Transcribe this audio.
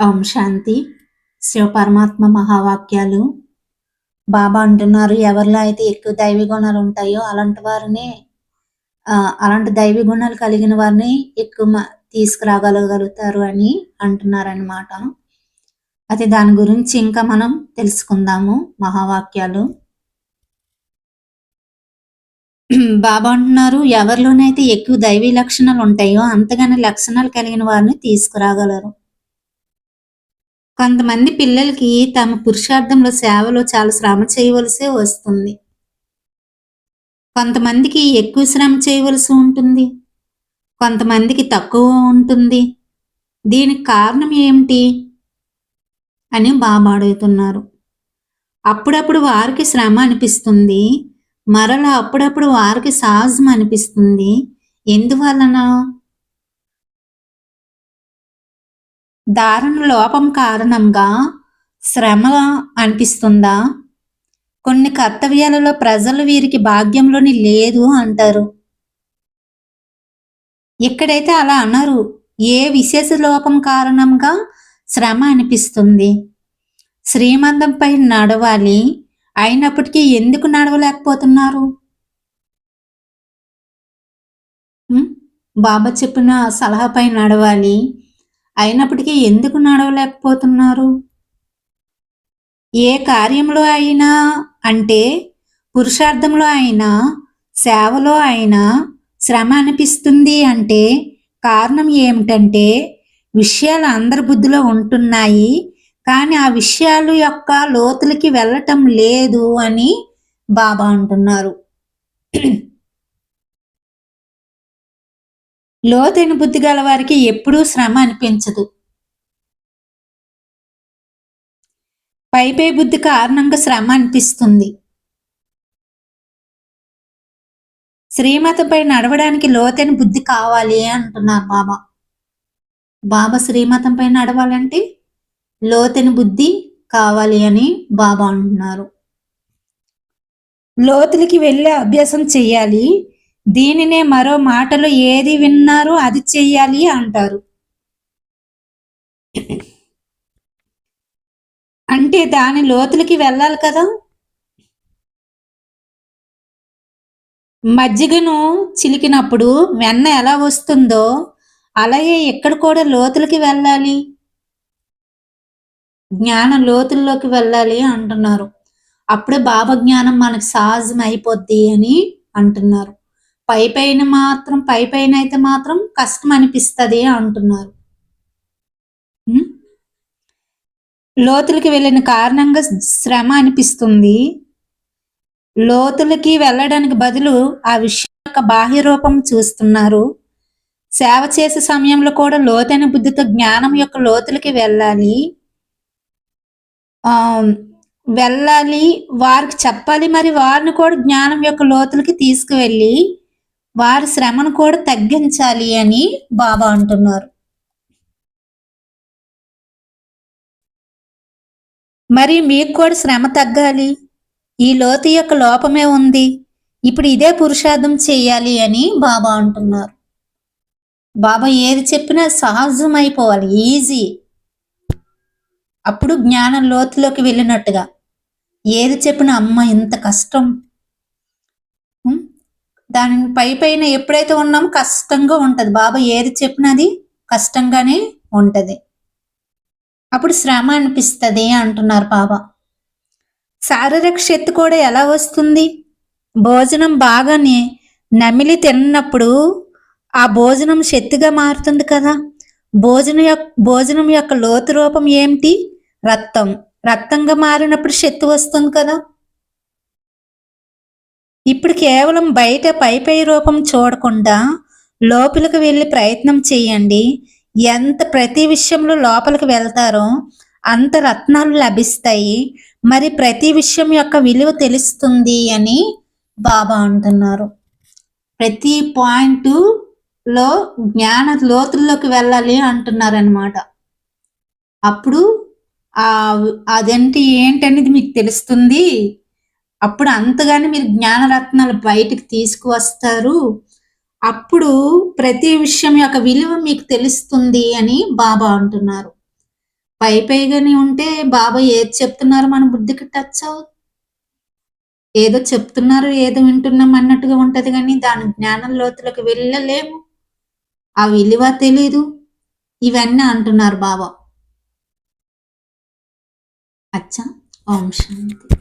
ఓం శాంతి. శివ పరమాత్మ మహావాక్యాలు. బాబా అంటున్నారు ఎవరిలో అయితే ఎక్కువ దైవ గుణాలు ఉంటాయో అలాంటి వారిని ఆ, అలాంటి దైవ గుణాలు కలిగిన వారిని ఎక్కువ తీసుకురాగలగలుగుతారు అని అంటున్నారనమాట అయితే దాని గురించి ఇంకా మనం తెలుసుకుందాము మహావాక్యాలు. బాబా అంటున్నారు ఎవరిలోనైతే ఎక్కువ దైవీ లక్షణాలు ఉంటాయో అంతగానే లక్షణాలు కలిగిన వారిని తీసుకురాగలరు. కొంతమంది పిల్లలకి తమ పురుషార్థంలో సేవలో చాలా శ్రమ చేయవలసి వస్తుంది. కొంతమందికి ఎక్కువ శ్రమ చేయవలసి ఉంటుంది. కొంతమందికి తక్కువ ఉంటుంది. దీనికి కారణం ఏమిటి? అని బాబాడుగుతున్నారు అప్పుడప్పుడు వారికి శ్రమ అనిపిస్తుంది. మరలా అప్పుడప్పుడు వారికి సహజం అనిపిస్తుంది. ఎందువలన? ధారణ లోపం కారణంగా శ్రమ అనిపిస్తుందా? కొన్ని కర్తవ్యాలలో ప్రజలు వీరికి భాగ్యంలోని లేదు అంటారు. ఎక్కడైతే అలా అనరు. ఏ విశేష లోపం కారణంగా శ్రమ అనిపిస్తుంది? శ్రీమంతంపై నడవాలి. అయినప్పటికీ ఎందుకు నడవలేకపోతున్నారు? బాబా చెప్పిన సలహాపై నడవాలి. అయినప్పటికీ ఎందుకు నడవలేకపోతున్నారు? ఏ కార్యంలో అయినా అంటే పురుషార్థంలో అయినా సేవలో అయినా శ్రమ అనిపిస్తుంది అంటే కారణం ఏమిటంటే విషయాలు అందరి బుద్ధిలో ఉంటున్నాయి కానీ ఆ విషయాలు యొక్క లోతులకి వెళ్ళటం లేదు అని బాబా అంటున్నారు. లోతైన బుద్ధి గల వారికి ఎప్పుడూ శ్రమ అనిపించదు. పై పై బుద్ధి కారణంగా శ్రమ అనిపిస్తుంది. శ్రీమతంపై నడవడానికి లోతైన బుద్ధి కావాలి అంటున్నారు బాబా. బాబా శ్రీమతంపై నడవాలంటే లోతైన బుద్ధి కావాలి అని బాబా అంటున్నారు. లోతులకి వెళ్ళే అభ్యాసం చెయ్యాలి దీనినే మరో మాటలో ఏది విన్నారో అది చెయ్యాలి అంటారు. అంటే దాని లోతులకి వెళ్ళాలి కదా? మజ్జిగను చిలికినప్పుడు వెన్న ఎలా వస్తుందో అలాగే ఎక్కడ కూడా లోతులకి వెళ్ళాలి. జ్ఞానం లోతుల్లోకి వెళ్ళాలి అంటున్నారు. అప్పుడే బాబా జ్ఞానం మనకు సహజం అయిపోద్ది అని అంటున్నారు. పై పైన మాత్రం పై పైన అయితే మాత్రం కష్టం అనిపిస్తుంది అంటున్నారు. లోతులకి వెళ్ళిన కారణంగా శ్రమ అనిపిస్తుంది. లోతులకి వెళ్ళడానికి బదులు ఆ విషయం యొక్క బాహ్య రూపం చూస్తున్నారు. సేవ చేసే సమయంలో కూడా లోతైన బుద్ధితో జ్ఞానం యొక్క లోతులకి వెళ్ళాలి. ఆ వెళ్ళాలి వారికి చెప్పాలి మరి వారిని కూడా జ్ఞానం యొక్క లోతులకి తీసుకువెళ్ళి వారి శ్రమను కూడా తగ్గించాలి అని బాబా అంటున్నారు. మరి మీకు కూడా శ్రమ తగ్గాలి? ఈ లోతు యొక్క లోపమే ఉంది. ఇప్పుడు ఇదే పురుషార్థం చేయాలి అని బాబా అంటున్నారు. బాబా ఏది చెప్పినా సహజం అయిపోవాలి ఈజీ. అప్పుడు జ్ఞానం లోతులోకి వెళ్ళినట్టుగా. ఏది చెప్పినా అమ్మ ఇంత కష్టం. దాని పై పైన ఎప్పుడైతే ఉన్నామో కష్టంగా ఉంటుంది. బాబా ఏది చెప్పినది కష్టంగానే ఉంటుంది. అప్పుడు శ్రమ అనిపిస్తుంది అంటున్నారు బాబా. శారీరక శక్తి కూడా ఎలా వస్తుంది? భోజనం బాగానే నమిలి తిన్నప్పుడు ఆ భోజనం శక్తిగా మారుతుంది కదా. భోజనం యొక్క భోజనం యొక్క లోతు రూపం ఏమిటి? రక్తం. రక్తంగా మారినప్పుడు శక్తి వస్తుంది కదా. ఇప్పుడు కేవలం బయట పై పై రూపం చూడకుండా లోపలికి వెళ్ళి ప్రయత్నం చేయండి. ఎంత ప్రతి విషయంలో లోపలికి వెళ్తారో అంత రత్నాలు లభిస్తాయి. మరి ప్రతి విషయం యొక్క విలువ తెలుస్తుంది అని బాబా అంటున్నారు. ప్రతి పాయింట్లో జ్ఞాన లోతుల్లోకి వెళ్ళాలి అంటున్నారు అనమాట అప్పుడు అదేంటి ఏంటనేది మీకు తెలుస్తుంది? అప్పుడు అంతగానే మీరు జ్ఞానరత్నాలు బయటికి తీసుకువస్తారు. అప్పుడు ప్రతి విషయం యొక్క విలువ మీకు తెలుస్తుంది అని బాబా అంటున్నారు. పై పైగానే ఉంటే బాబా ఏది చెప్తున్నారు మన బుద్ధికి టచ్ అవుతుంది ఏదో చెప్తున్నారు ఏదో వింటున్నాం అన్నట్టుగా ఉంటది కానీ దాని జ్ఞానం లోతులకు వెళ్ళలేము. ఆ విలువ తెలీదు. ఇవన్నీ అంటున్నారు బాబా. అచ్చా ఓం శాంతి.